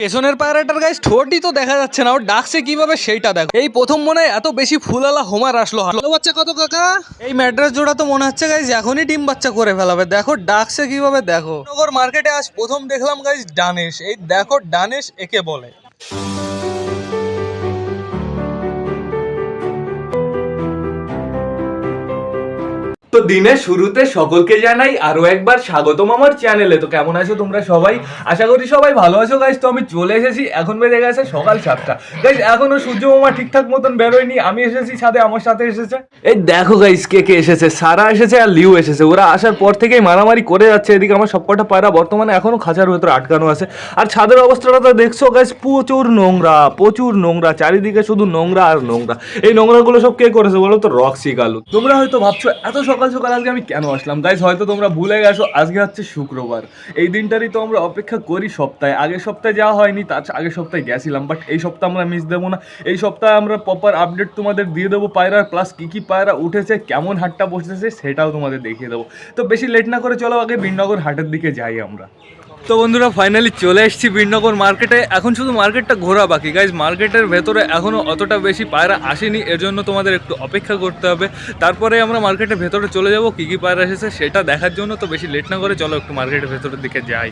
পেছনের পায়রাটার গাইস ঠোঁটই তো দেখা যাচ্ছে না, ও ডাকছে কীভাবে সেইটা দেখো। এই প্রথম মনে হয় এত বেশি ফুলালা হোমার আসলো। হ্যালো বাচ্চা, কত কাকা? এই ম্যাড্রাস জোড়া তো মনে হচ্ছে গাইস এখনই ডিম বাচ্চা করে ফেলাবে। দেখো, ডাকছে কীভাবে দেখো। নগর মার্কেটে আজ প্রথম দেখলাম গাইস ডানেশ। এই দেখো, ডানেশ একে বলে। তো দিনের শুরুতে সকলকে জানাই আরও একবার স্বাগতম আমার চ্যানেলে। তো কেমন আছো তোমরা সবাই? আশা করি সবাই ভালো আছো গাইজ তো আমি চলে এসেছি, এখন বেজে গেছে সকাল সাতটা। গাইজ এখনও সূর্য মামা ঠিকঠাক মতন বেরোয়নি, আমি এসেছি সাথে আমার সাথে এসেছে। এই দেখো গাইজ কে কে এসেছে? সারা এসেছে আর লিউ এসেছে। ওরা আসার পর থেকেই মারামারি করে যাচ্ছে। এদিকে আমার সবকটা পায়রা বর্তমানে এখনও খাঁচার ভেতরে আটকানো আছে। আর ছাদের অবস্থাটা তো দেখছ গাইজ প্রচুর নোংরা প্রচুর নোংরা। চারিদিকে শুধু নোংরা আর নোংরা। এই নোংরাগুলো সব কে করেছে বলো তো? রক্সি কালু তোমরা হয়তো ভাবছ, এত সকাল সকাল সকাল আজকে আমি কেন আসলাম? গাইজ হয়তো তোমরা ভুলে গেছো, আজকে হচ্ছে শুক্রবার। এই দিনটারই তো আমরা অপেক্ষা করি সপ্তাহে। আগের সপ্তাহে যাওয়া হয়নি, তার আগের সপ্তাহে গেছিলাম বাট এই সপ্তাহ আমরা মিস দেবো না। এই সপ্তাহে আমরা প্রপার আপডেট তোমাদের দিয়ে দেবো পায়রার প্লাস কী কী পায়রা উঠেছে, কেমন হাটটা বসেছে, সেটাও তোমাদের দেখিয়ে দেবো। তো বেশি লেট না করে চলো, আগে বিনগর হাটের দিকে যাই আমরা। তো বন্ধুরা ফাইনালি চলে এসেছি বীরনগর মার্কেটে এখন শুধু মার্কেটটা ঘোরা বাকি। গাইজ মার্কেটের ভেতরে এখনও অতটা বেশি পায়রা আসেনি এর জন্য তোমাদের একটু অপেক্ষা করতে হবে। তারপরে আমরা মার্কেটের ভেতরে চলে যাব, কী কী পায়রা এসেছে সেটা দেখার জন্য। তো বেশি লেট না করে চলো একটু মার্কেটের ভেতরের দিকে যাই।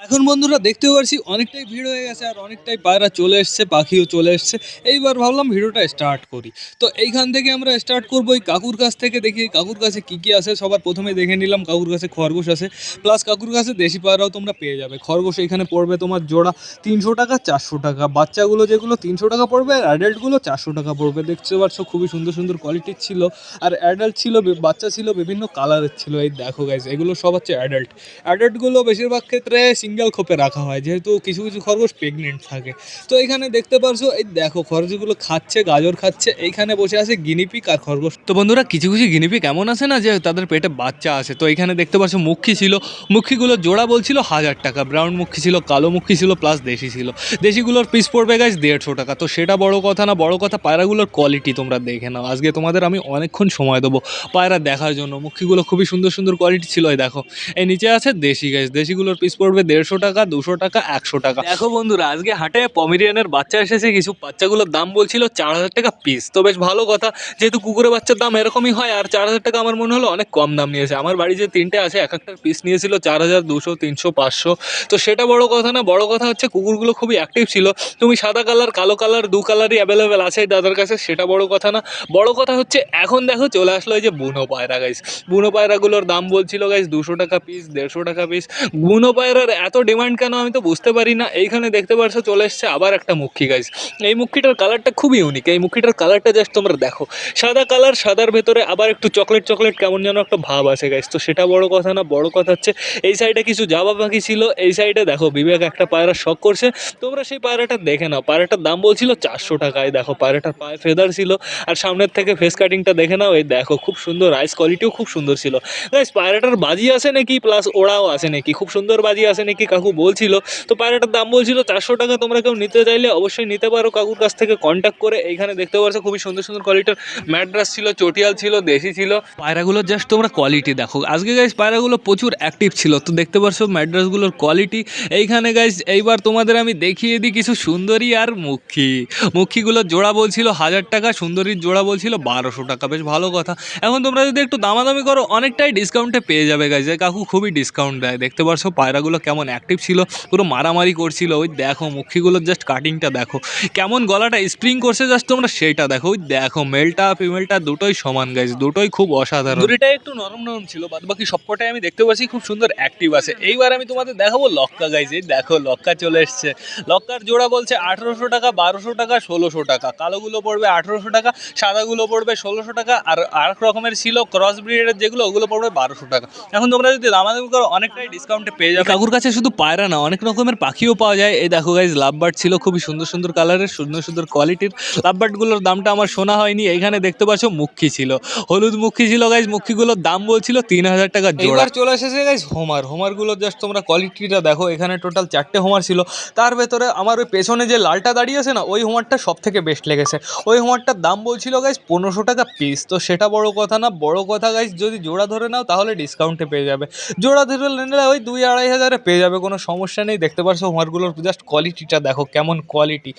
এখন বন্ধুরা দেখতে পারছি অনেকটাই ভিড় হয়ে গেছে আর অনেকটাই পায়রা চলে এসছে, পাখিও চলে এসছে। এইবার ভাবলাম ভিডিওটা স্টার্ট করি। তো এইখান থেকে আমরা স্টার্ট করব এই কাকুর কাছ থেকে, দেখি কাকুর কাছে কী কী আছে। সবার প্রথমে দেখে নিলাম কাকুর কাছে খরগোশ আছে। প্লাস কাকুর কাছে দেশি পায়রাও তোমরা পেয়ে যাবে। খরগোশ এখানে পড়বে তোমার জোড়া তিনশো টাকা, চারশো টাকা। বাচ্চাগুলো যেগুলো তিনশো টাকা পড়বে, আর অ্যাডাল্টগুলো চারশো টাকা পড়বে। দেখতে পাচ্ছ খুবই সুন্দর সুন্দর কোয়ালিটির ছিল। আর অ্যাডাল্ট ছিল, বাচ্চা ছিল, বিভিন্ন কালারের ছিল। এই দেখো গাইজ এগুলো সব হচ্ছে অ্যাডাল্ট অ্যাডাল্টগুলো বেশিরভাগ ক্ষেত্রে সিঙ্গেল খোপে রাখা হয়, যেহেতু কিছু কিছু খরগোশ প্রেগনেন্ট থাকে। তো এখানে দেখতে পারছ, এই দেখো খরগোশগুলো খাচ্ছে, গাজর খাচ্ছে, এইখানে বসে আছে গিনিপিক আর খরগোশ। তো বন্ধুরা, কিছু কিছু গিনিপিক এমন আছে না যে তাদের পেটে বাচ্চা আছে? তো এখানে দেখতে পাচ্ছ মুখী ছিল। মুখীগুলো জোড়া বলছিল হাজার টাকা ব্রাউন মুখী ছিল, কালো মুখী ছিল প্লাস দেশি ছিল। দেশিগুলোর পিস পড়বে গাছ দেড়শো টাকা। তো সেটা বড় কথা না, বড় কথা পায়রাগুলোর কোয়ালিটি তোমরা দেখে নাও। আজকে তোমাদের আমি অনেকক্ষণ সময় দেবো পায়রা দেখার জন্য। মুখীগুলো খুবই সুন্দর সুন্দর কোয়ালিটি ছিল, এই দেখো। এই নিচে আছে দেশি গাছ দেশিগুলোর পিস পড়বে দেড়শো টাকা, দুশো টাকা, একশো টাকা। দেখো বন্ধুরা, আজকে হাটে পমিরিয়ানের বাচ্চা এসেছে, কিছু বাচ্চাগুলোর দাম বলছিল চার হাজার টাকা পিস তো বেশ ভালো কথা, যেহেতু কুকুরের বাচ্চার দাম এরকমই হয়, আর চার হাজার টাকা আমার মনে হলো অনেক কম দাম নিয়েছে। আমার বাড়ি যে তিনটে আছে, এক একটার পিস নিয়েছিল চার হাজার, দুশো, তিনশো, পাঁচশো। তো সেটা বড় কথা না, বড় কথা হচ্ছে কুকুরগুলো খুবই অ্যাক্টিভ ছিল। তুমি সাদা কালার কালো কালার দু কালারই অ্যাভেলেবেল আছে দাদার কাছে, সেটা বড় কথা না। বড় কথা হচ্ছে, এখন দেখো চলে আসলো এই যে বুনো পায়রা গাইস বুনো পায়রাগুলোর দাম বলছিল গাইস দুশো টাকা পিস দেড়শো টাকা পিস বুনো পায়রার এত ডিমান্ড কেন আমি তো বুঝতে পারি না। এইখানে দেখতে পারছ চলে এসছে আবার একটা মুখী গাইস এই মুখিটার কালারটা খুবই ইউনিক এই মুখিটার কালারটা জাস্ট তোমরা দেখো। সাদা কালার সাদার ভেতরে আবার একটু চকলেট চকলেট কেমন যেন একটা ভাব আছে গাইস তো সেটা বড় কথা না, বড় কথা হচ্ছে এই সাইডে কিছু জাবা পাখি ছিল, এই সাইডে দেখো বিবেক একটা পায়রা শখ করছে। তোমরা সেই পায়রাটা দেখে নাও। পায়রাটার দাম বলছিল চারশো টাকায় দেখো, পায়রাটার পায়ে ফেদার ছিল। আর সামনের থেকে ফেস কাটিংটা দেখে নাও। এই দেখো, খুব সুন্দর আইস কোয়ালিটিও খুব সুন্দর ছিল। গাইস পায়রাটার বাজি আছে নাকি? প্লাস ওড়াও আছে নাকি? খুব সুন্দর বাজি আছে নাকি? কাকু বলছিল? তো পায়রাটার দাম বলছিল চারশো টাকা, তোমরা কেউ নিতে চাইলে অবশ্যই নিতে পারো। কাকুর কাছ থেকে কন্ট্যাক্ট করে এইখানে দেখতে পারছ, খুবই সুন্দর সুন্দর কোয়ালিটির ম্যাড্রাস ছিল, চটিয়াল ছিল, দেশি ছিল। পায়রাগুলোর জাস্ট তোমরা কোয়ালিটি দেখো। আজকে গাইজ পায়রাগুলো প্রচুর অ্যাক্টিভ ছিল, তো দেখতে পারছ ম্যাড্রাসগুলোর কোয়ালিটি এইখানে গাইজ এইবার তোমাদের আমি দেখিয়ে দিই কিছু সুন্দরী আর মুখী। মুখীগুলোর জোড়া বলছিল হাজার টাকা, সুন্দরীর জোড়া বলছিল বারোশো টাকা। বেশ ভালো কথা। এখন তোমরা যদি একটু দামাদামি করো, অনেকটাই ডিসকাউন্টে পেয়ে যাবে গাইজ কাকু খুবই ডিসকাউন্ট দেয়। দেখতে পারছ পায়রাগুলো কেমন অ্যাক্টিভ ছিল পুরো মারামারি করছিল ওই দেখো মুখীগুলোর জাস্ট কাটিংটা দেখো। কেমন গলাটা স্প্রিং করছে জাস্ট তোমরা সেটা দেখো ওই দেখো মেলটা ফিমেলটা দুটোই সমান গাইজ দুটোই খুব অসাধারণ। দুটোটাই একটু নরম নরম ছিল বাদ বাকি সবকটাই আমি দেখতে পাচ্ছি খুব সুন্দর অ্যাক্টিভ আছে। এইবার আমি তোমাদের দেখাবো লক্কা গাইজ এই দেখো লক্কা চলে এসছে। লক্কার জোড়া বলছে আঠেরোশো টাকা বারোশো টাকা ষোলোশো টাকা। কালোগুলো পড়বে আঠেরোশো টাকা সাদাগুলো পড়বে ষোলোশো টাকা আর আরেক রকমের ছিল ক্রস ব্রিডের যেগুলো ওগুলো পড়বে বারোশো টাকা। এখন তোমরা যদি দামাদামি করো অনেকটাই ডিসকাউন্টে পেয়ে যাবে। কাকুর কাছে শুধু পায়রা না, অনেক রকমের পাখিও পাওয়া যায়। এই দেখো গাইজ লাভবার্ড ছিল খুবই সুন্দর সুন্দর কালারের সুন্দর সুন্দর কোয়ালিটির লাভবার্ডগুলোর দামটা আমার শোনা হয়নি এখানে দেখতে পাচ্ছ মুখী ছিল। হলুদ মুখী ছিল গাইজ মুখীগুলোর দাম বলছিল তিন হাজার টাকা জোড়া। চলে এসেছে গাইজ হোমার হোমারগুলো জাস্ট তোমরা কোয়ালিটিটা দেখো, এখানে টোটাল চারটে হোমার ছিল। তার ভেতরে আমার ওই পেছনে যে লালটা দাঁড়িয়ে আছে না, ওই হোমারটা সব থেকে বেস্ট লেগেছে। ওই হোমারটার দাম বলছিল গাইজ পনেরোশো টাকা পিস তো সেটা বড় কথা না, বড় কথা গাইজ যদি জোড়া ধরে নাও, তাহলে ডিসকাউন্টে পেয়ে যাবে। জোড়া ধরে নিলে ওই দুই আড়াই হাজারে পেয়ে যাবে। যাবে, কোনো সমস্যা নেই। দেখতে পারছ হোমারগুলোর জাস্ট কোয়ালিটিটা দেখো, কেমন কোয়ালিটি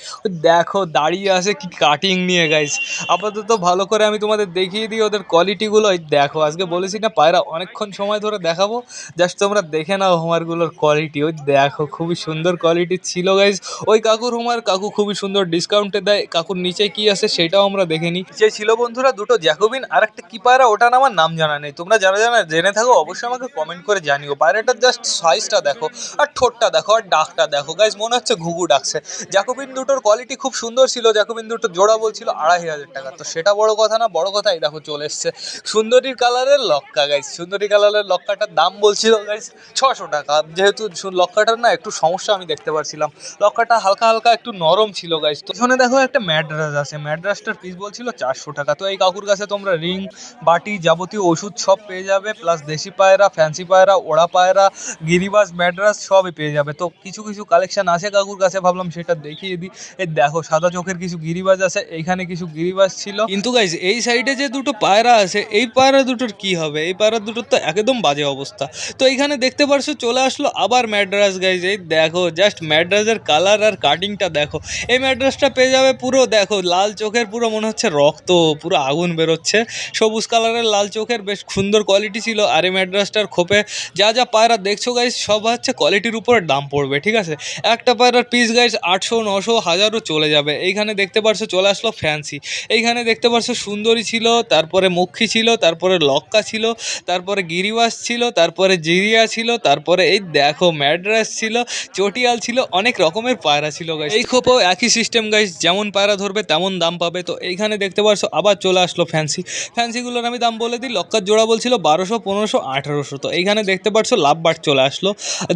দেখো, দাঁড়িয়ে আছে কি কাটিং নিয়ে গাইস আপাতত ভালো করে আমি তোমাদের দেখিয়ে দিই ওদের কোয়ালিটিগুলো দেখো, আজকে বলেছি না, পায়রা অনেকক্ষণ সময় ধরে দেখাবো। জাস্ট তোমরা দেখে নাও হোমারগুলোর কোয়ালিটি ওই দেখো, খুবই সুন্দর কোয়ালিটি ছিল গাইস ওই কাকুর হোমার, কাকু খুবই সুন্দর ডিসকাউন্টে দেয়। কাকুর নিচে কি আছে সেটাও আমরা দেখে নিই। নিচে ছিল বন্ধুরা দুটো জ্যাকোবিন আর একটা কি পায়রা ওটার আমার নাম জানা নেই। তোমরা যারা জানা জেনে থাকো, অবশ্যই আমাকে কমেন্ট করে জানিও। পায়রাটার জাস্ট সাইজটা দেখো। আর ঠোঁটটা দেখো, আর ডাকটা দেখো। গাইস মনে হচ্ছে ঘুঘু ডাকছে। জ্যাকোবিন দুটোর কোয়ালিটি খুব সুন্দর ছিল। জ্যাকোবিন দুটো জোড়া বলছিল আড়াই হাজার টাকা। তো সেটা বড় কথা না, বড় কথা এই দেখো চলে এসছে। সুন্দরীর কালারের লক্কা গাইস সুন্দরী কালারের লক্কাটার দাম বলছিল গাইস ছশো টাকা। যেহেতু লক্কাটার না একটু সমস্যা আমি দেখতে পারছিলাম। লক্কাটা হালকা হালকা একটু নরম ছিল গাইস তো এখানে দেখো একটা ম্যাড্রাস আছে। ম্যাড্রাসটার পিস বলছিল চারশো টাকা। তো এই কাকুর কাছে তোমরা রিং, বাটি যাবতীয় ওষুধ সব পেয়ে যাবে। প্লাস দেশি পায়রা ফ্যান্সি পায়রা, ওড়া পায়রা, গিরিবাজ ম্যাড্রাস সবই পেয়ে যাবে। তো কিছু কিছু কালেকশন আছে কাকুর কাছে, ভাবলাম সেটা দেখিয়ে দিই। এই দেখো, সাদা চোখের কিছু গিরিবাজ আছে এইখানে কিছু গিরিবাজ ছিল। কিন্তু গাইজ এই সাইডে যে দুটো পায়রা আছে, এই পায়রা দুটোর কি হবে? এই পায়রা দুটোর তো একদম বাজে অবস্থা। তো এইখানে দেখতে পারছ, চলে আসলো আবার ম্যাড্রাস গাইজ এই দেখো জাস্ট ম্যাড্রাসের কালার আর কাটিংটা দেখো। এই ম্যাড্রাসটা পেয়ে যাবে পুরো, দেখো, লাল চোখের পুরো মনে হচ্ছে রক্ত, পুরো আগুন বেরোচ্ছে। সবুজ কালারের লাল চোখের বেশ সুন্দর কোয়ালিটি ছিল। আর এই ম্যাড্রাসটার খোপে যা যা পায়রা দেখছ গাইজ সব হচ্ছে কোয়ালিটির উপরে দাম পড়বে, ঠিক আছে? একটা পায়রার পিস গাইজ আটশো, নশো, হাজারও চলে যাবে। এইখানে দেখতে পারছ চলে আসলো ফ্যান্সি এইখানে দেখতে পারছ সুন্দরী ছিল, তারপরে মক্ষী ছিল, তারপরে লক্কা ছিল, তারপরে গিরিবাস ছিল, তারপরে জিরিয়া ছিল, তারপরে এই দেখো ম্যাড্রাস ছিল, চটিয়াল ছিল, অনেক রকমের পায়রা ছিল গাইজ এই খোপও একই সিস্টেম গাইজ যেমন পায়রা ধরবে তেমন দাম পাবে। তো এইখানে দেখতে পারছ আবার চলে আসলো ফ্যান্সি ফ্যান্সিগুলোর আমি দাম বলে দিই, লক্কার জোড়া বলছিল বারোশো, পনেরোশো, আঠারোশো। তো এইখানে দেখতে পারছ বাট চলে আসলো।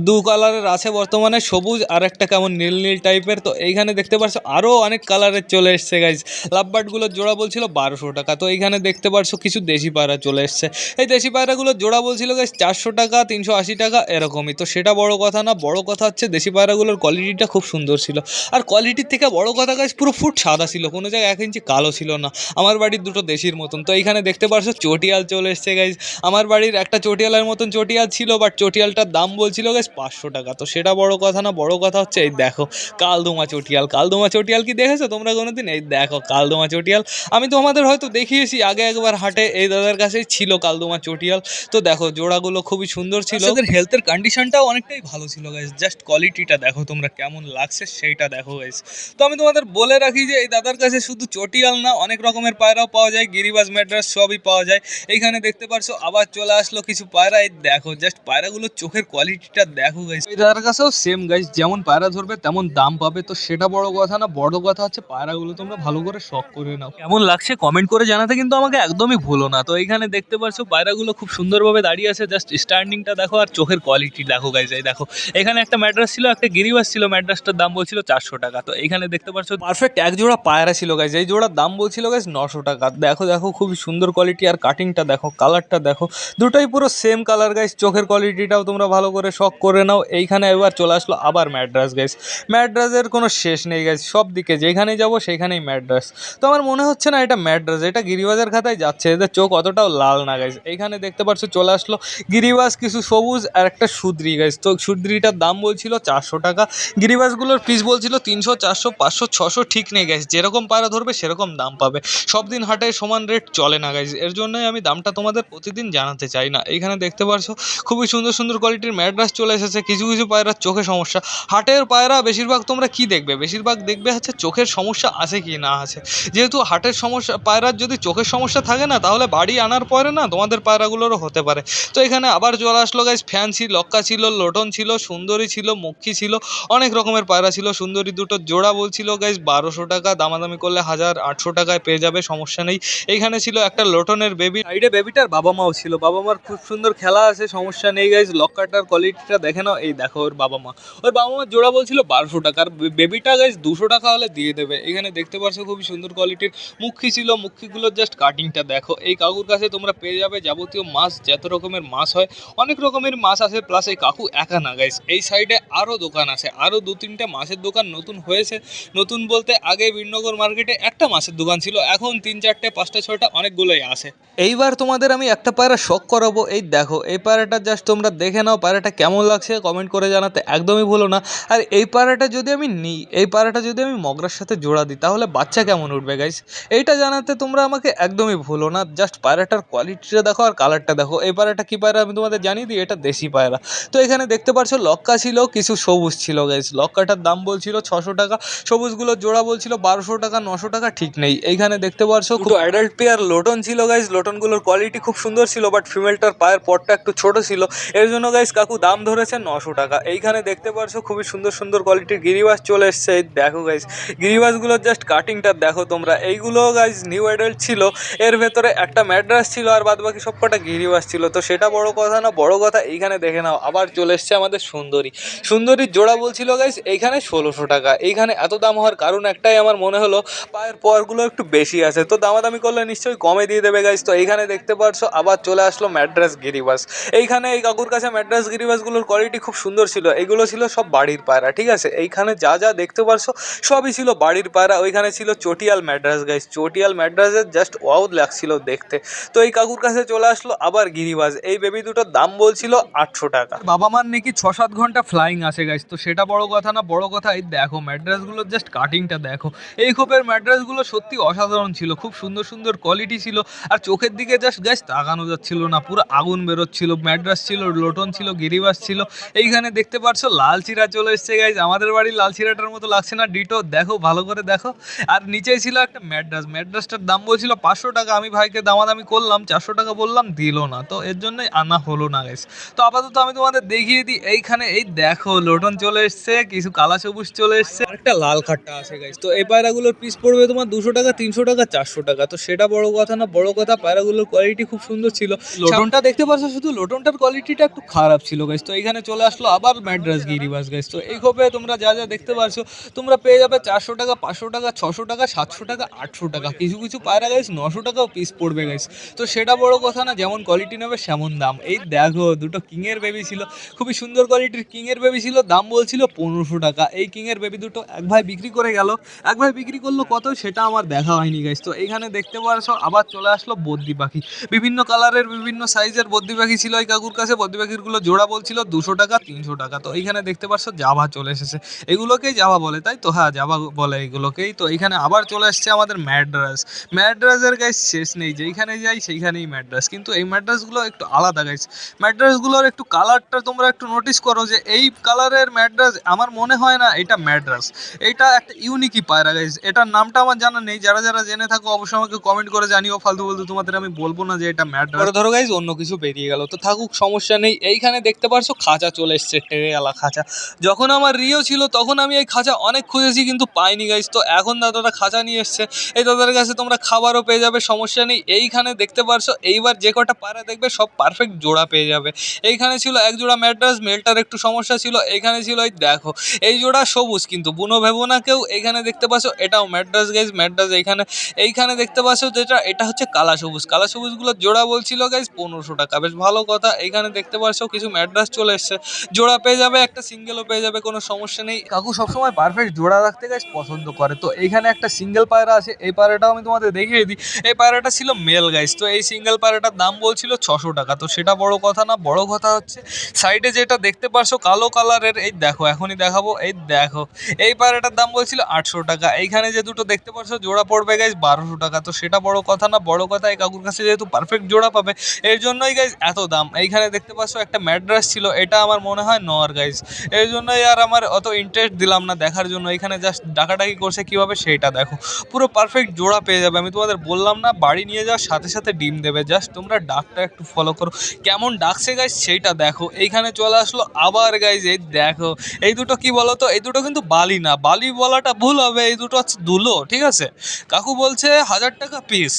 দু কালারের আছে বর্তমানে, সবুজ আর একটা কেমন নীল নীল টাইপের। তো এইখানে দেখতে পারছ আরও অনেক কালারের চলে এসছে গাইজ লাভ বাটগুলোর জোড়া বলছিল বারোশো টাকা, তো এইখানে দেখতে পারছ কিছু দেশি পায়রা চলে এসছে। এই দেশি পায়রাগুলোর জোড়া বলছিল গাইজ চারশো টাকা, তিনশো আশি টাকা, এরকমই। তো সেটা বড় কথা না, বড় কথা হচ্ছে দেশি পায়রাগুলোর কোয়ালিটিটা খুব সুন্দর ছিল। আর কোয়ালিটির থেকে বড় কথা গাছ পুরো ফুট সাদা ছিল, কোনো জায়গায় এক ইঞ্চি কালো ছিল না। আমার বাড়ির দুটো দেশির মতন। তো এইখানে দেখতে পারছ চটিয়াল চলে এসছে গাইজ আমার বাড়ির একটা চটিয়ালের মতন চটিয়াল ছিল বাট চটিয়ালটার দাম বলছিল গাইজ পাঁচশো টাকা। তো সেটা বড় কথা না, বড় কথা হচ্ছে এই দেখো, কালদোমা চটিয়াল। কালদোমা চটিয়াল কি দেখেছ তোমরা কোনোদিন? এই দেখো, কালদোমা চটিয়াল। আমি তো আমাদের হয়তো দেখিয়েছি, আগে একবার হাটে এই দাদার কাছেই ছিল কালদোমা চটিয়াল। তো দেখো, জোড়াগুলো খুবই সুন্দর ছিল। ওদের হেলথের কন্ডিশনটাও অনেকটাই ভালো ছিল গাইজ জাস্ট কোয়ালিটিটা দেখো তোমরা কেমন লাগছে, সেইটা দেখো গাইজ তো আমি তোমাদের বলে রাখি যে, এই দাদার কাছে শুধু চটিয়াল না, অনেক রকমের পায়রাও পাওয়া যায়, গিরিবাজ ম্যাড্রাস সবই পাওয়া যায়। এইখানে দেখতে পারছ, আবার চলে আসলো কিছু পায়রা। এই দেখো জাস্ট পায়রাগুলোর চোখের কোয়ালিটিটা দেখো গাইজ এই দাদার কাছেও সেম গাইজ যেমন পায়রা ধরবে তেমন দাম পাবে। তো সেটা বড় কথা না, বড় কথা হচ্ছে পায়রাগুলো তোমরা ভালো করে শখ করে নাও। কেমন লাগছে কমেন্ট করে জানাতে কিন্তু আমাকে একদমই ভুলো না। তো এইখানে দেখতে পারছ পায়রাগুলো খুব সুন্দরভাবে দাঁড়িয়ে আছে জাস্ট স্ট্যান্ডিংটা দেখো আর চোখের কোয়ালিটি দেখো গাইজ এই দেখো। এখানে একটা ম্যাড্রাস ছিল, একটা গিরিবাস ছিল ম্যাড্রাসটার দাম বলছিল চারশো টাকা। তো এখানে দেখতে পারছ পারফেক্ট এক জোড়া পায়রা ছিল গাইজ এই জোড়ার দাম বলছিল গাইজ নশো টাকা। দেখো দেখো খুবই সুন্দর কোয়ালিটি আর কাটিংটা দেখো কালারটা দেখো, দুটোই পুরো সেম কালার গাইজ চোখের কোয়ালিটিটাও তোমরা ভালো করে শখ করে নাও, এইখানে এবার চলে আসলো আবার ম্যাড্রাস গাইস ম্যাড্রাসের কোনো শেষ নেই গাইজ সব দিকে যেখানেই যাব সেখানেই ম্যাড্রাস। তো আমার মনে হচ্ছে না এটা ম্যাড্রাস, এটা গিরিবাজের খাতায় যাচ্ছে, এদের চোখ অতটাও লাল না গাইজ এইখানে দেখতে পারছ চলে আসলো গিরিবাজ কিছু সবুজ আর একটা সুদ্রি গাইজ তো সুদ্রিটার দাম বলছিল চারশো টাকা, গিরিবাজগুলোর পিস বলছিল তিনশো, চারশো, পাঁচশো, ছশো, ঠিক নেই গাইজ যেরকম পায়রা ধরবে সেরকম দাম পাবে। সব দিন হাটে সমান রেট চলে না গাইজ এর জন্যই আমি দামটা তোমাদের প্রতিদিন জানাতে চাই না। এইখানে দেখতে পারছ, খুবই সুন্দর সুন্দর কোয়ালিটির ম্যাড্রাস চলে এসেছে, কিছু কিছু পায়রার চোখে সমস্যা। হাটের পায়রা বেশিরভাগ তোমরা কি দেখবে? বেশিরভাগ দেখবে হচ্ছে চোখের সমস্যা আছে কি না আছে। যেহেতু হাটের সমস্যা, পায়রার যদি চোখের সমস্যা থাকে না, তাহলে বাড়ি আনার পরে না তোমাদের পায়রাগুলোরও হতে পারে। তো এখানে আবার জল আসলো গাইজ ফ্যান্সি লক্কা ছিল, লোটন ছিল, সুন্দরী ছিল মক্ষী ছিল, অনেক রকমের পায়রা ছিল। সুন্দরী দুটো জোড়া বলছিল গাইজ বারোশো টাকা, দামাদামি করলে হাজার, আটশো টাকায় পেয়ে যাবে, সমস্যা নেই। এইখানে ছিল একটা লোটনের বেবি সাইডে বেবিটার বাবা মাও ছিল। বাবা মার খুব সুন্দর খেলা আছে, সমস্যা নেই গাইজ লক্কাটার কোয়ালিটিটা দেখে। নাও, এই দেখো ওর বাবা মা। ওর বাবা মার জোড়া বলছিল বারোশো টাকা। আর বেবিটা গাইজ দুশো টাকা হলে দিয়ে দেবে। এখানে দেখতে পাচ্ছ খুবই সুন্দর কোয়ালিটির মুখী ছিল। মুখীগুলোর জাস্ট কাটিংটা দেখো। এই কাকুর কাছে তোমরা পেয়ে যাবে যাবতীয় মাছ, যত রকমের মাছ হয়। অনেক রকমের মাছ আছে প্লাস এই কাকু একা না গাইজ এই সাইডে আরও দোকান আছে। আরও দু তিনটে মাছের দোকান নতুন হয়েছে। নতুন বলতে আগে বীরনগর মার্কেটে একটা মাছের দোকান ছিল। এখন তিন চারটে, পাঁচটা, ছয়টা অনেকগুলোই আছে। এইবার তোমাদের আমি একটা পায়রা শখ করাবো। এই দেখো, এই পায়রাটা জাস্ট তোমরা দেখে নাও, পায়রাটা কেমন লাগছে কমেন্ট করে জানাতে একদমই ভুলো না। আর এই পায়রাটা যদি আমি নিই এই পায়রাটা যদি আমি মগরার সাথে জোড়া দিই, তাহলে বাচ্চা কেমন উঠবে গাইস এইটা জানাতে তোমরা আমাকে একদমই ভুলো না। জাস্ট পায়রাটার কোয়ালিটিটা দেখো আর কালারটা দেখো। এই পায়রাটা কী পায়রা আমি তোমাদের জানিয়ে দিই? এটা দেশি পায়রা। তো এখানে দেখতে পাচ্ছ লক্কা ছিল, কিছু সবুজ ছিল গাইস লক্কাটার দাম বলছিল ছশো টাকা, সবুজগুলোর জোড়া বলছিল বারোশো টাকা, নশো টাকা, ঠিক নেই। এইখানে দেখতে পাচ্ছ খুব অ্যাডাল্ট পেয়ার লোটন ছিল গাইস লোটনগুলোর কোয়ালিটি খুব সুন্দর ছিল বাট ফিমেলটার পায়ের পটটা একটু ছোট ছিল। এর জন্য গাইস কাকু দাম ধরেছে নশো টাকা। এইখানে দেখতে পারছ খুবই সুন্দর সুন্দর কোয়ালিটির গিরিবাস চলে এসছে। দেখো গাইস গিরিবাসগুলোর জাস্ট কাটিংটা দেখো তোমরা। এইগুলো গাইস নিউ অ্যাডাল্ট ছিল, এর ভেতরে একটা ম্যাড্রাস ছিল আর বাদ বাকি সব কটা গিরিবাস ছিল। তো সেটা বড় কথা না, বড় কথা এইখানে দেখে নাও, আবার চলে এসছে আমাদের সুন্দরী। সুন্দরীর জোড়া বলছিল গাইস এইখানে ষোলোশো টাকা। এইখানে এত দাম হওয়ার কারণ একটাই আমার মনে হলো, পায়ের পরগুলো একটু বেশি আছে। তো দামাদামি করলে নিশ্চয়ই কমে দিয়ে দেবে গাইস তো এইখানে দেখতে পারছ, আবার চলে আসলো ম্যাড্রাস গিরিবাস। এইখানে এই কাকুর কাছে ম্যাড্রাস গিরিবাসগুলোর কোয়ালিটি খুব সুন্দর ছিল। এইগুলো ছিল সব বাড়ির পায়রা, ঠিক আছে? এইখানে যা যা দেখতে পারছ সবই ছিল বাড়ির পায়রা। ওইখানে ছিল চটিয়াল ম্যাড্রাস গাইস চটিয়াল ম্যাড্রাসের জাস্ট ওয়াও লাগছিল দেখতে। তো এই কাকুর কাছে চলে আসলো আবার গিরিবাজ। এই বেবি দুটোর দাম বলছিল আটশো টাকা। বাবা মার নাকি ছ সাত ঘণ্টা ফ্লাইং আসে গাইস তো সেটা বড় কথা না, বড় কথা এই দেখো, ম্যাড্রাসগুলোর জাস্ট কাটিংটা দেখো। এই খোপের ম্যাড্রাসগুলো সত্যি অসাধারণ ছিল, খুব সুন্দর সুন্দর কোয়ালিটি ছিল। আর চোখের দিকে জাস্ট গাছ তাকানো যাচ্ছিল না, পুরো আগুন বেরোচ্ছিল। ম্যাড্রাস ছিল, লোটন ছিল গিরিবাস ছিল। এইখানে দেখতে পাচ্ছ লাল চিরা চলে এসছে গাইজ আমাদের বাড়ির লাল চিরাটার মতো লাগছে না ডিটো দেখো, ভালো করে দেখো। আর নিচেই ছিল একটা ম্যাড্রাস। ম্যাড্রাসটার দাম বলছিল পাঁচশো টাকা। আমি ভাইকে দামাদামি করলাম, চারশো টাকা বললাম, দিল না। তো এর জন্যই আনা হলো না গাইজ তো আপাতত আমি তোমাদের দেখিয়ে দিই, এইখানে এই দেখো, লোটন চলে এসছে, কিছু কালা সবুজ চলে এসছে। একটা লাল খাট্টা আছে গাইজ তো এই পায়রাগুলোর পিস পড়বে তোমার দুশো টাকা, তিনশো টাকা, চারশো টাকা। তো সেটা বড় কথা না, বড় কথা, পায়রাগুলোর কোয়ালিটি খুব সুন্দর ছিল। লোটনটা দেখতে পাচ্ছ, শুধু লোটনটার কোয়ালিটিটা একটু খারাপ ছিল গাইজ তো এইখানে চলে আসলো আবার ম্যাড্রাস গিরিবাস গাইস তো এই খোপে তোমরা যা যা দেখতে পারছ, তোমরা পেয়ে যাবে চারশো টাকা, পাঁচশো টাকা, ছশো টাকা, সাতশো টাকা, আটশো টাকা। কিছু কিছু পায়রা গাইস নশো টাকাও পিস পড়বে গাইস তো সেটা বড় কথা না, যেমন কোয়ালিটি নেবে সেমন দাম। এই দেখো, দুটো কিংয়ের বেবি ছিল। খুবই সুন্দর কোয়ালিটির কিংয়ের বেবি ছিল, দাম বলছিল পনেরোশো টাকা। এই কিংয়ের বেবি দুটো এক ভাই বিক্রি করে গেল। এক ভাই বিক্রি করল কত, সেটা আমার দেখা হয়নি গাইস তো এখানে দেখতে পারছ, আবার চলে আসলো বদ্যি পাখি। বিভিন্ন কালারের বিভিন্ন সাইজের বদ্যি পাখি ছিল। এই কাকুর কাছে বদ্যি পাখিরগুলো জোড়া বলছিল, দুশো টাকা, তিনশো টাকা। তো এইখানে দেখতে পারছ জাভা চলে এসেছে। এগুলোকেই জাভা বলে, তাই তো? হ্যাঁ জাভা বলে এগুলোকেই। তো এইখানে আবার চলে এসছে আমাদের ম্যাড্রাস। ম্যাড্রাসের গাইস শেষ নেই, যেইখানে যাই সেইখানেই ম্যাড্রাস। কিন্তু এই ম্যাড্রাসগুলো একটু আলাদা গাইস। ম্যাড্রাসগুলোর একটু কালারটা তোমরা একটু নোটিস করো যে এই কালারের ম্যাড্রাস আমার মনে হয় না এটা ম্যাড্রাস। এইটা একটা ইউনিকই পায়রা গাইস। এটার নামটা আমার জানা নেই। যারা যারা জেনে থাকো, অবশ্যই আমাকে কমেন্ট করে জানিও। ফালতু বলতে তোমাদের আমি বলব না যে এটা ম্যাড্রাস। ধরো গাইস অন্য কিছু বেরিয়ে গেল। তো থাকুক, সমস্যা নেই। এইখানে দেখতে পারছ খাঁচা চলে এসছে টেরেওয়ালা খাঁচা। যখন আমার রিও ছিল, তখন আমি এই খাঁচা অনেক খুঁজেছি, কিন্তু পাইনি গাইস তো এখন দাদারা খাঁচা নিয়ে এসছে। এই দাদার কাছে তোমরা খাবারও পেয়ে যাবে, সমস্যা নেই। এইখানে দেখতে পারছ, এইবার যে কটা পায়রা দেখবে, সব পারফেক্ট জোড়া পেয়ে যাবে। এইখানে ছিল এক জোড়া ম্যাড্রাস মেলটার একটু সমস্যা ছিল। এখানে ছিল, এই দেখো, এই জোড়া সবুজ, কিন্তু বুনো ভেবো না কেউ এইখানে দেখতে পাচ্ছ, এটাও ম্যাড্রাস গাইজ ম্যাড্রাস এইখানে। এইখানে দেখতে পাচ্ছ যেটা, এটা হচ্ছে কালা সবুজ। কালা সবুজগুলো জোড়া বলছিল গাইজ পনেরোশো টাকা। বেশ ভালো কথা। এইখানে দেখতে পাচ্ছ, কিছু ম্যাড্রাস চলে এসছে জোড়া পেয়ে যাবে, একটা সিঙ্গেলও পেয়ে যাবে, কোনো সমস্যা নেই। কাকু সবসময় পারফেক্ট জোড়া রাখতে গাইজ পছন্দ করে। তো এইখানে একটা সিঙ্গেল পায়রা আছে, এই পায়রাটাও আমি তোমাদের দেখিয়ে দিই। এই পায়রাটা ছিল মেল গাইস তো এই সিঙ্গেল পায়রাটার দাম বলছিল ছশো টাকা। তো সেটা বড় কথা না, বড় কথা হচ্ছে সাইডে যেটা দেখতে পারছ কালো কালারের এই দেখো, এখনই দেখাবো, এই দেখো। এই পায়রাটার দাম বলছিল আটশো টাকা। এইখানে যে দুটো দেখতে পারছ জোড়া পড়বে গাইজ বারোশো টাকা। তো সেটা বড় কথা না, বড় কথা, এই কাকুর কাছে যেহেতু পারফেক্ট জোড়া পাবে, এর জন্যই গাইজ এত দাম। এইখানে দেখতে পাচ্ছ একটা ম্যাড্রাস ছিল এটা আমার মনে হয় নর গাইজ এই জন্যই আর আমার অত ইন্টারেস্ট দিলাম না দেখার জন্য। এখানে জাস্ট ডাকাডাকি করছে কীভাবে সেইটা দেখো। পুরো পারফেক্ট জোড়া পেয়ে যাবে। আমি তোমাদের বললাম না, বাড়ি নিয়ে যাওয়ার সাথে সাথে ডিম দেবে। জাস্ট তোমরা ডাকটা একটু ফলো করো। কেমন ডাকছে গাইজ সেইটা দেখো। এইখানে চলে আসলো আবার গাইজ এই দেখো। এই দুটো কি বলো তো এই দুটো কিন্তু বালি না। বালি বলাটা ভুল হবে। এই দুটো হচ্ছে দুলো, ঠিক আছে? কাকু বলছে হাজার টাকা পিস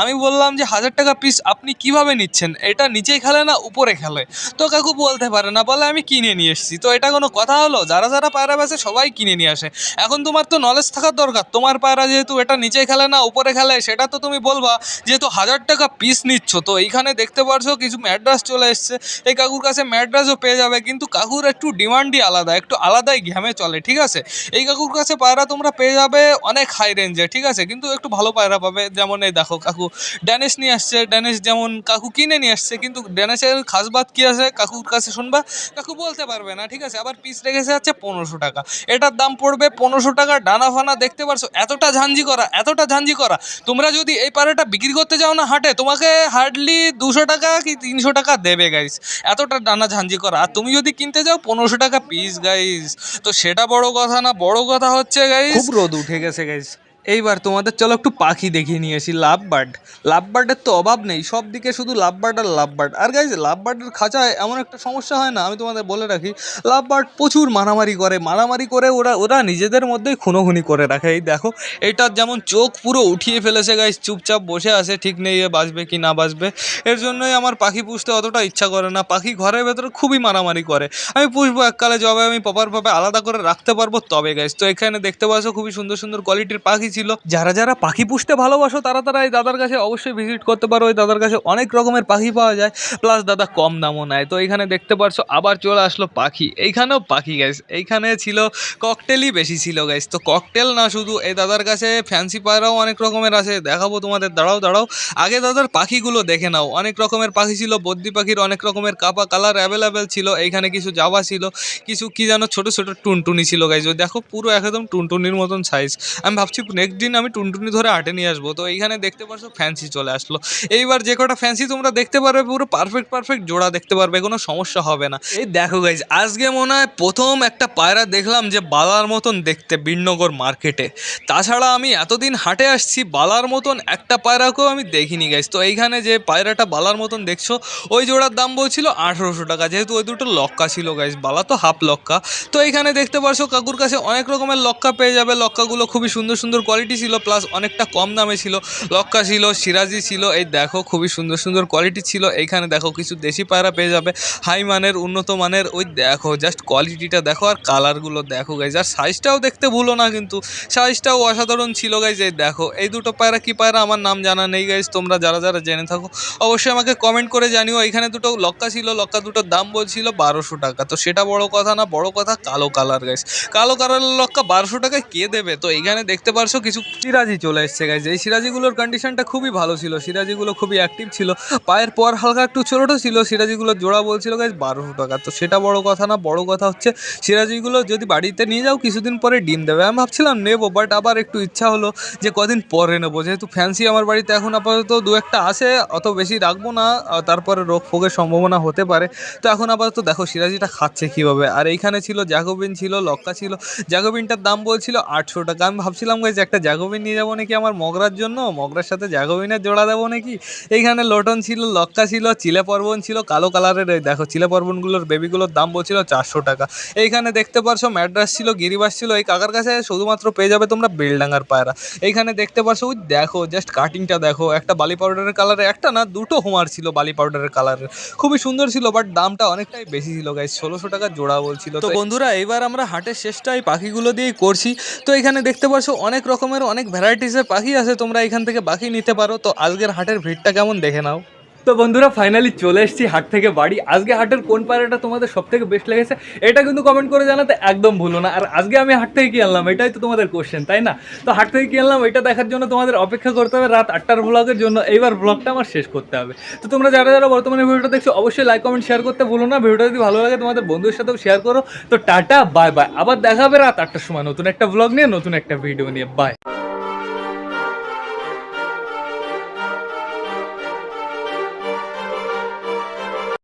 আমি বললাম যে হাজার টাকা পিস আপনি কীভাবে নিচ্ছেন? এটা নিচেই খেলে না উপরে খেলে? তো কাকু বলতে পারে না বলে আমি কিনে নিয়ে এসেছি। তো এটা কোনো কথা হলো? যারা যারা পায়রা বেছে সবাই কিনে নিয়ে আসে। এখন তোমার তো নলেজ থাকার দরকার। তোমার পায়রা যেহেতু এটা নিচে খেলে না, উপরে খেলে, সেটা তো তুমি বলবা, যেহেতু হাজার টাকা পিস নিচ্ছ। তো এইখানে দেখতে পারছ কিছু ম্যাড্রাস চলে এসছে। এই কাকুর কাছে ম্যাড্রাসও পেয়ে যাবে, কিন্তু কাকুর একটু ডিমান্ডই আলাদা, একটু আলাদাই ঘ্যামে চলে, ঠিক আছে? এই কাকুর কাছে পায়রা তোমরা পেয়ে যাবে অনেক হাই রেঞ্জে ঠিক আছে? কিন্তু একটু ভালো পায়রা পাবে। যেমন এই দেখো, কাকু ড্যানিশ নিয়ে আসছে। ড্যানিশ যেমন কাকু কিনে নিয়ে আসছে, কিন্তু ড্যানিশের খাস বাত কী আছে? কাকুর কাছে শুনবে? কিনবা কাকু বলতে পারবে না, ঠিক আছে? আবার পিস রেখেছে হচ্ছে পনেরোশো টাকা। এটার দাম পড়বে পনেরোশো টাকা ডানা ফানা দেখতে পারছ? এতটা ঝাঞ্জি করা, এতটা ঝাঞ্জি করা। তোমরা যদি এই পাড়াটা বিক্রি করতে যাও না হাটে, তোমাকে হার্ডলি দুশো টাকা কি তিনশো টাকা দেবে গাইস এতটা ডানা ঝাঞ্জি করা। আর তুমি যদি কিনতে যাও, পনেরোশো টাকা পিস গাইস তো সেটা বড় কথা না, বড় কথা হচ্ছে গাইস খুব রোদ উঠে গেছে গাইস এইবার তোমাদের চলো একটু পাখি দেখিয়ে নিয়ে আসি লাভ বার্ড লাভ বার্ডের তো অভাব নেই, সব দিকে শুধু লাভ বার্ড আর লাভ বার্ড আর গাইজ লাভ বার্ডের খাঁচায় এমন একটা সমস্যা হয় না, আমি তোমাদের বলে রাখি লাভ বার্ড প্রচুর মারামারি করে মারামারি করে ওরা ওরা নিজেদের মধ্যেই খুনোখুনি করে রাখে। এই দেখো এইটার যেমন চোখ পুরো উঠিয়ে ফেলেছে গাইজ চুপচাপ বসে আছে, ঠিক নেই এ বাঁচবে কি না বাঁচবে। এর জন্যই আমার পাখি পুষতে অতটা ইচ্ছা করে না, পাখি ঘরের ভেতরে খুবই মারামারি করে। আমি পুষবো এককালে, যবে আমি প্রপারভাবে আলাদা করে রাখতে পারব, তবে গাইজ তো এখানে দেখতে পাচ্ছ, খুবই সুন্দর সুন্দর কোয়ালিটির পাখি ছিল। যারা যারা পাখি পুষতে ভালোবাসো, তারা তারা এই দাদার কাছে অবশ্যই ভিজিট করতে পারো। ওই দাদার কাছে অনেক রকমের পাখি পাওয়া যায়। প্লাস দাদা কম দামও নেয়। তো এখানে দেখতে পারছ, আবার চলে আসলো পাখি। এইখানেও পাখি গাইস এইখানে ছিল ককটেলই বেশি ছিল গাইস তো ককটেল না, শুধু এই দাদার কাছে ফ্যান্সি পায়রাও অনেক রকমের আছে। দেখাবো তোমাদের। দাঁড়াও দাঁড়াও। আগে দাদার পাখিগুলো দেখে নাও। অনেক রকমের পাখি ছিল বদ্যি পাখির অনেক রকমের কাপা কালার অ্যাভেলেবেল ছিল। এইখানে কিছু জাবা ছিল। কিছু কি যেন ছোট ছোট টুনটুনি ছিল গাইজ দেখো, পুরো একদম টুনটুনির মতন সাইজ আমি ভাবছি নেক্সট দিন আমি টুনটুনি ধরে হাটে নিয়ে আসব। তো এইখানে দেখতে পারছ ফ্যান্সি চলে আসলো। এইবার যে কটা ফ্যান্সি তোমরা দেখতে পারবে, পুরো পারফেক্ট পারফেক্ট জোড়া দেখতে পারবে, কোনো সমস্যা হবে না। এই দেখো গাইজ আজকে মনে হয় প্রথম একটা পায়রা দেখলাম যে বালার মতন দেখতে বীরনগর মার্কেটে তাছাড়া আমি এতদিন হাটে আসছি, বালার মতন একটা পায়রাকেও আমি দেখিনি গাইজ তো এইখানে যে পায়রাটা বালার মতন দেখছ, ওই জোড়ার দাম বলছিল আঠেরোশো টাকা। যেহেতু ওই দুটো লক্কা ছিল গাইজ বালা তো হাফ লক্কা। তো এইখানে দেখতে পারছ কাকুর কাছে অনেক রকমের লক্কা পেয়ে যাবে। লক্কাগুলো খুবই সুন্দর সুন্দর কোয়ালিটি ছিল প্লাস অনেকটা কম দামে ছিল। লক্কা ছিল, সিরাজি ছিল, এই দেখো খুবই সুন্দর সুন্দর কোয়ালিটি ছিল। এইখানে দেখো কিছু দেশি পায়রা পেয়ে যাবে। হাই মানের, উন্নত মানের, ওই দেখো জাস্ট কোয়ালিটিটা দেখো আর কালারগুলো দেখো গাইজ আর সাইজটাও দেখতে ভুলো না কিন্তু সাইজটাও অসাধারণ ছিল গাইজ এই দেখো। এই দুটো পায়রা কি পায়রা আমার নাম জানা নেই গাইজ তোমরা যারা যারা জেনে থাকো, অবশ্যই আমাকে কমেন্ট করে জানিও। এখানে দুটো লক্কা ছিল লক্কা দুটোর দাম বলছিল বারোশো টাকা। তো সেটা বড় কথা না, বড় কথা কালো কালার গাইজ কালো কালারের লক্কা বারোশো টাকায় কে দেবে? তো এইখানে দেখতে পারছ কিছু সিরাজি চলে এসছে গাইজ এই সিরাজিগুলোর কন্ডিশনটা খুবই ভালো ছিল। সিরাজিগুলো খুবই অ্যাক্টিভ ছিল। পায়ের পর হালকা একটু ছোটো ছিল। সিরাজিগুলোর জোড়া বলছিল গাইজ বারোশো টাকা। তো সেটা বড় কথা না, বড় কথা হচ্ছে সিরাজিগুলো যদি বাড়িতে নিয়ে যাও, কিছুদিন পরে ডিম দেবে। আমি ভাবছিলাম নেব বাট আবার একটু ইচ্ছা হলো যে কদিন পরে নেব। যেহেতু ফ্যান্সি আমার বাড়িতে এখন আপাতত দু একটা আছে, অত বেশি রাখব না। তারপরে রোগ ফোগের সম্ভাবনা হতে পারে। তো এখন আপাতত দেখো সিরাজিটা খাচ্ছে কীভাবে। আর এইখানে ছিল জ্যাকোবিন ছিল, লক্কা ছিল। জ্যাকোবিনটার দাম বলছিল আটশো টাকা। আমি ভাবছিলাম যে একটা জ্যাকোবিন নিয়ে যাব নাকি আমার মগরার জন্য? মগরার সাথে জ্যাকোবিনের জোড়া দেবো নাকি? এইখানে লোটন ছিল লক্কা ছিল চিলে পর্বন ছিল কালো কালারের দেখো চিলে পর্বনগুলোর বেবিগুলোর দাম বলছিল চারশো টাকা। এইখানে দেখতে পারছ ম্যাড্রাস ছিল গিরিবাস ছিল এই কাকার কাছে শুধুমাত্র পেয়ে যাবে তোমরা বেলডাঙ্গার পায়রা। এইখানে দেখতে পারছ ওই দেখো জাস্ট কাটিংটা দেখো একটা বালি পাউডারের কালারে একটা না দুটো হোমার ছিল বালি পাউডারের কালারের খুবই সুন্দর ছিল বাট দামটা অনেকটাই বেশি ছিল গাইজ ষোলোশো টাকা জোড়া বলছিল তো বন্ধুরা এবার আমরা হাটের শেষটা এই পাখিগুলো দিয়েই করছি। তো এখানে দেখতে পারছ অনেক রকমের অনেক ভ্যারাইটিসের পাখি আছে, তোমরা এখান থেকে পাখি নিতে পারো। তো আজকের হাটের ভিড়টা কেমন দেখে নাও। তো বন্ধুরা ফাইনালি চলে এসেছি হাট থেকে বাড়ি। আজকে হাটের কোন পায়রাটা তোমাদের সব থেকে বেস্ট লেগেছে, এটা কিন্তু কমেন্ট করে জানাতে একদম ভুলো না। আর আজকে আমি হাট থেকে কি আনলাম, এটাই তো তোমাদের কোশ্চেন তাই না? তো হাট থেকে কি আনলাম, এটা দেখার জন্য তোমাদের অপেক্ষা করতে হবে রাত আটটার ব্লগের জন্য। এইবার ব্লগটা আমার শেষ করতে হবে। তো তোমরা যারা যারা বর্তমানে ভিডিওটা দেখছ, অবশ্যই লাইক কমেন্ট শেয়ার করতে ভুলো না। ভিডিওটা যদি ভালো লাগে, তোমাদের বন্ধুদের সাথেও শেয়ার করো। তো টাটা বাই বাই আবার দেখা হবে রাত আটটার সময় নতুন একটা ব্লগ নিয়ে, নতুন একটা ভিডিও নিয়ে। বাই